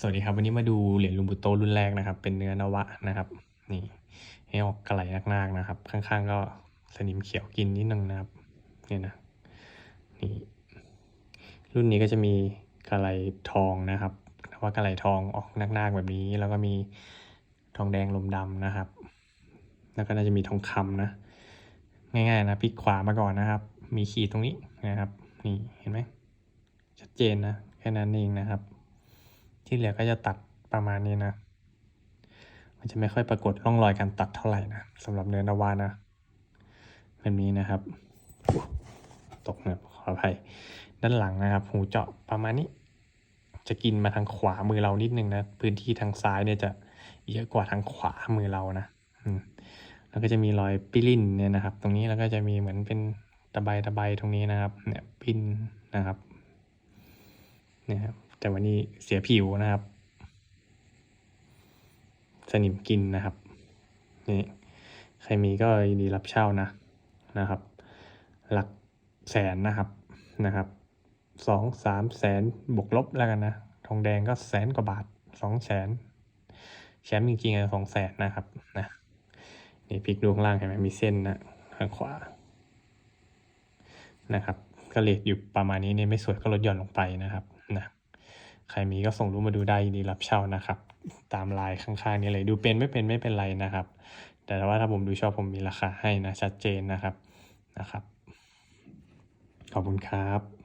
สวัสดีครับ วันนี้มาดูเหรียญลุงบุโตรุ่นแรกนะครับ เป็นเนื้อนวะนะครับ นี่ให้ออกกระไหลนักๆนะครับ ข้างๆ ก็สนิมเขียวกินนิดนึงนะครับเนี่ยนะนี่รุ่นนี้ก็จะมีกระไหลทองนะครับนว่ากระไหลทองออกนักๆแบบนี้ แล้วก็มีทองแดงลมดำนะครับ แล้วก็น่าจะมีทองคำนะ ง่ายๆนะพลิกขวามาก่อนนะครับ มีขีดตรงนี้นะครับ นี่เห็นไหมชัดเจนนะแค่นั้นเองนะครับ ที่เหลือก็จะตัดประมาณนี้นะ มันจะไม่ค่อยปรากฏร่องรอยการตัดเท่าไหร่นะสำหรับเนื้อนาวานะแบบนี้นะครับ ตกนะขออภัยด้านหลังนะครับ หูเจาะประมาณนี้ จะกินมาทางขวามือเรานิดนึงนะพื้นที่ทางซ้ายเนี่ยจะเยอะกว่าทางขวามือเรานะแล้วก็จะมีรอยปิลินเนี่ยนะครับ ตรงนี้แล้วก็จะมีเหมือนเป็นตะไบตะไบตรงนี้นะครับ เนี่ยปิ้นนะครับเนี่ยครับ แต่วันนี้เสียผิวนะครับ สนิมกินนะครับ นี่ ใครมีก็ยินดีรับเช่านะนะครับ หลักแสนนะครับนะครับสองสามแสนบวกลบแล้วกันนะ ทองแดงก็แสนกว่าบาทสองแสนแชมป์จริงๆอะสองแสนนะครับนะนี่พลิกดูข้างล่างเห็นไหมมีเส้นนะข้างขวานะครับ ก็เลทอยู่ประมาณนี้เนี่ยไม่สวยก็ลดหย่อนลงไปนะครับนะ ใครมีก็ส่งรูปมาดูได้ยินดีรับเช่านะครับ ตามลายข้างๆนี้เลยดูเป็นไม่เป็นไม่เป็นไรนะครับ แต่ว่าถ้าผมดูชอบผมมีราคาให้นะชัดเจนนะครับนะครับ ขอบคุณครับ